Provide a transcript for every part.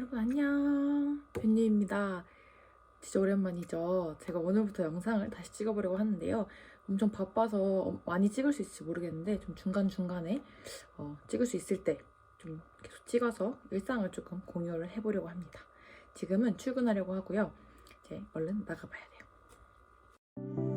여러분 안녕. 벤유입니다. 진짜 오랜만이죠? 제가 오늘부터 영상을 다시 찍어보려고 하는데요. 엄청 바빠서 많이 찍을 수 있을지 모르겠는데 좀 중간중간에 어, 찍을 수 있을 때 좀 계속 찍어서 일상을 조금 공유를 해보려고 합니다. 지금은 출근하려고 하고요. 이제 얼른 나가봐야 돼요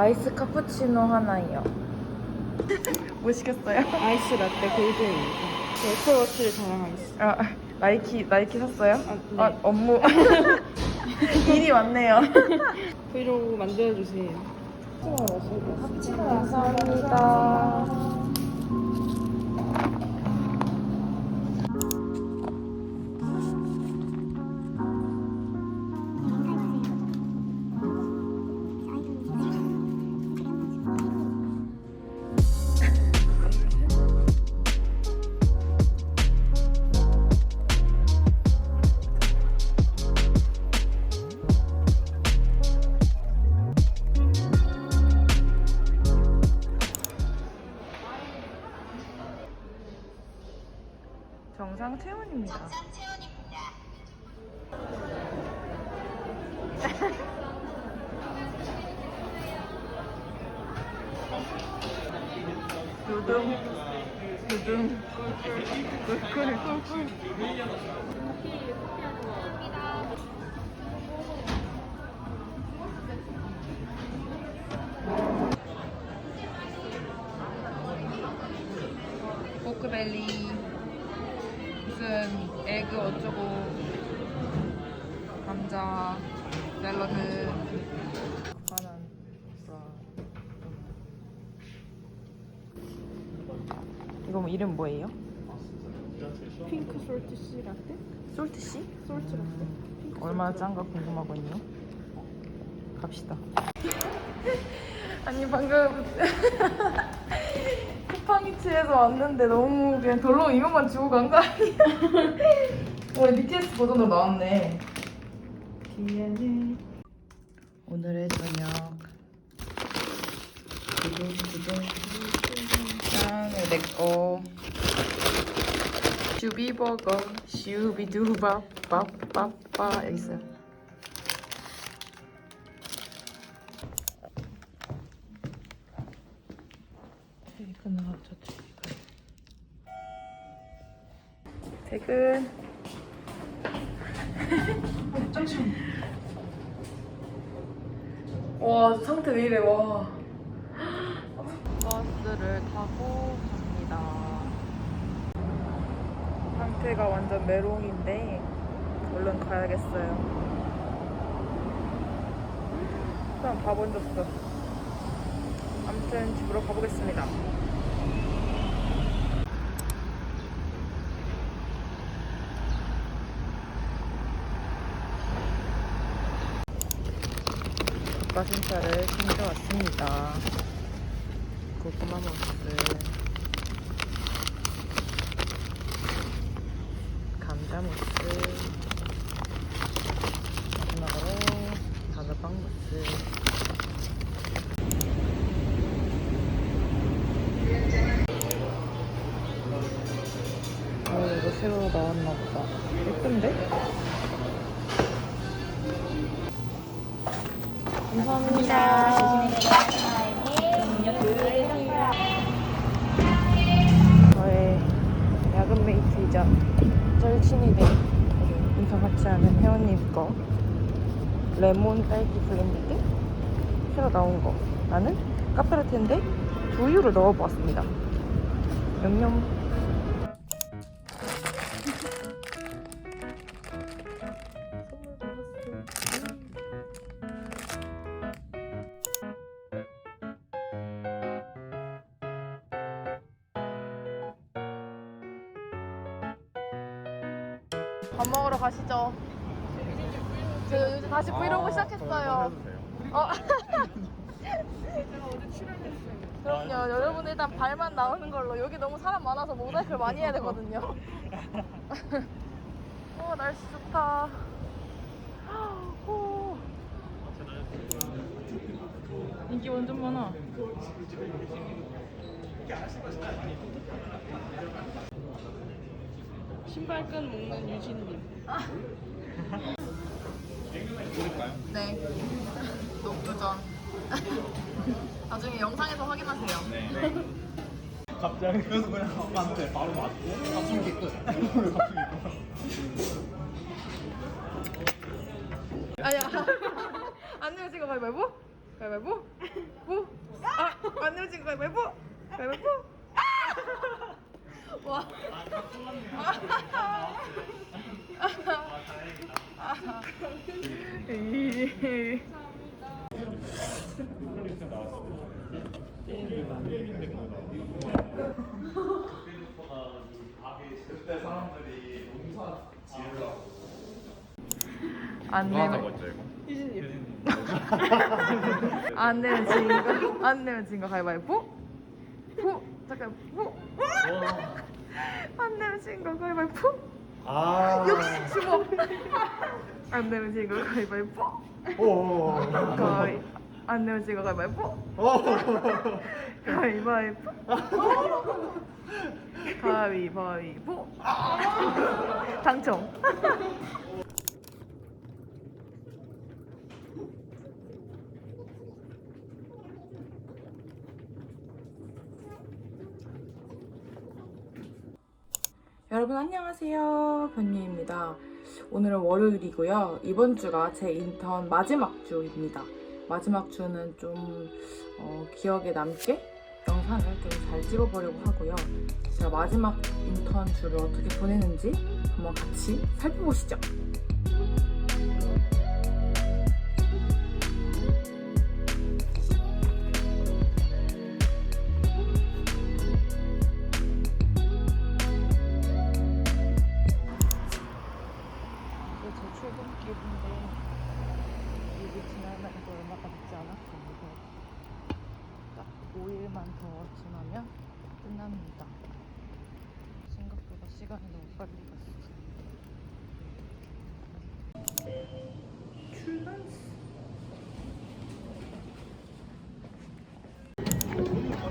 아이스 카푸치노 하나요 뭐 시켰어요? 아이스 라떼. 저 애플워치를 자랑하겠습니다. 아, 나이키 나이키 샀어요? 아, 네. 아, 업무 일이 많네요. 브이로그 만들어주세요. 감사합니다. 두둥 두둥 꿀꿀 꿀꿀 포크벨리. 무슨 에그 어쩌고. 감자 샐러드 이름 뭐예요? 핑크 솔트 씨 라떼? 솔트씨? 솔트 라떼? 얼마나 짠가 궁금하거든요. 갑시다. 아니 방금 쿠팡이츠에서 왔는데 너무 그냥 덜렁 이것만 주고 간 거 아니야? 오늘 BTS 버전으로 나왔네. 미안해. 오늘의 저녁 두둥두둥 짠 내꺼 슈비버거 빠빠빠 여기 있어요 퇴근하고 저쪽에 퇴근. 와 상태 왜 이래? 와. 버스를 타고 갑니다 상태가 완전 메롱인데 얼른 가야겠어요. 사람 다 번졌어 아무튼 집으로 가보겠습니다. 닭가슴살을 챙겨왔습니다. 고구마 모스, 감사합니다. 저의 야근 메이트이자 절친이 된 인사 같이 하는 회원님 거. 레몬 딸기 블렌디드 새로 나온 거. 나는 카페라테인데 두유를 넣어보았습니다. 염염 밥 먹으러 가시죠. 저 이제 다시 브이로그 시작했어요. 어. 그럼요. 여러분 일단 발만 나오는 걸로 여기 너무 사람 많아서 모자이크를 많이 해야 되거든요. 오 날씨 좋다. 오. 인기 완전 많아. 신발끈 묶는 유진님. 네. 녹두전. 나중에 영상에서 확인하세요. 갑자기 그래서 그냥 아빠한테 바로 맞고 갑자기 끝. 아니야. 안 내면 찍어 가위바위보? 가위바위보? 보? 아, 안 내면 찍어 가위바위보? 가위바위보? 와. 안 내면 안 내면 진 거. 안 내면 진거 가위바위보? 보. 잠깐 보. 안 내면 진거 가위바위보? 아. 65. 안 내면 진거 가위바위보? 오. 가위. 안 내면 진거 가위바위보? 오. 가위바위보? 가위바위보? 당첨. 여러분 안녕하세요. 변유입니다. 오늘은 월요일이고요. 이번 주가 제 인턴 마지막 주입니다. 마지막 주는 좀 어, 기억에 남게 영상을 좀 잘 찍어보려고 하고요. 제가 마지막 인턴 주를 어떻게 보내는지 한번 같이 살펴보시죠.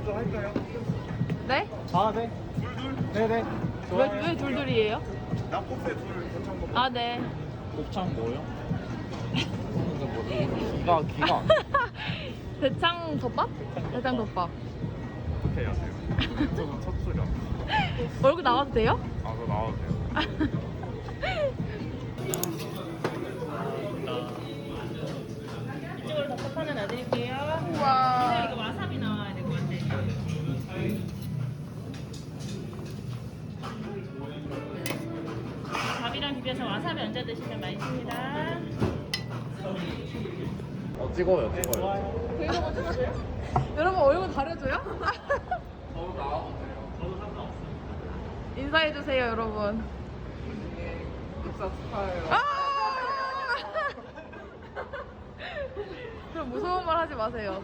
먼저 할까요? 네? 아 네. 네네. 왜, 왜 둘둘이에요? 낙곱새 둘 괜찮은 거. 아, 네. 곱창 뭐요? 기가 기가 대창 덮밥? 대창 덮밥. 어떻게 해야 돼요? 저는 첫 출연. 얼굴 나와도 돼요? 아 저 나와도 돼요. 밥이랑 비벼서 와사비 얹어 드시면 맛있습니다. 어 찍어요 찍어요. 여러분 얼굴 가려줘요? 인사해 주세요 여러분 입사 축하해요 아! 그럼 무서운 말 하지 마세요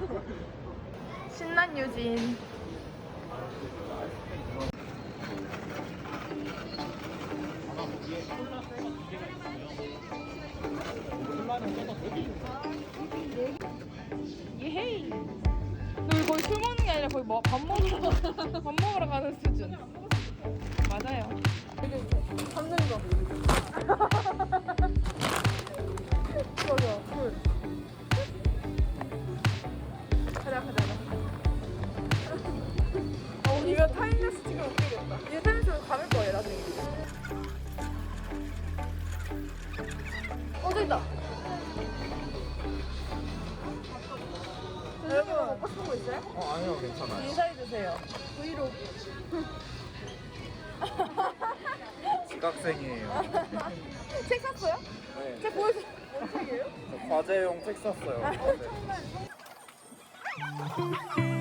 신난 유진 예헤이 너 거의 술 먹는 게 아니라 거의 뭐 밥 먹으러 밥 먹으러 가는 수준. 있다. 여러분 먹고 싶은 거 있어요? 어 아니요 괜찮아요. 인사해 주세요. 브이로그. 지각생이에요. 책 샀어요? 네. 책 보여줘. 뭔 책이에요? 저 과제용 책 샀어요. 과제.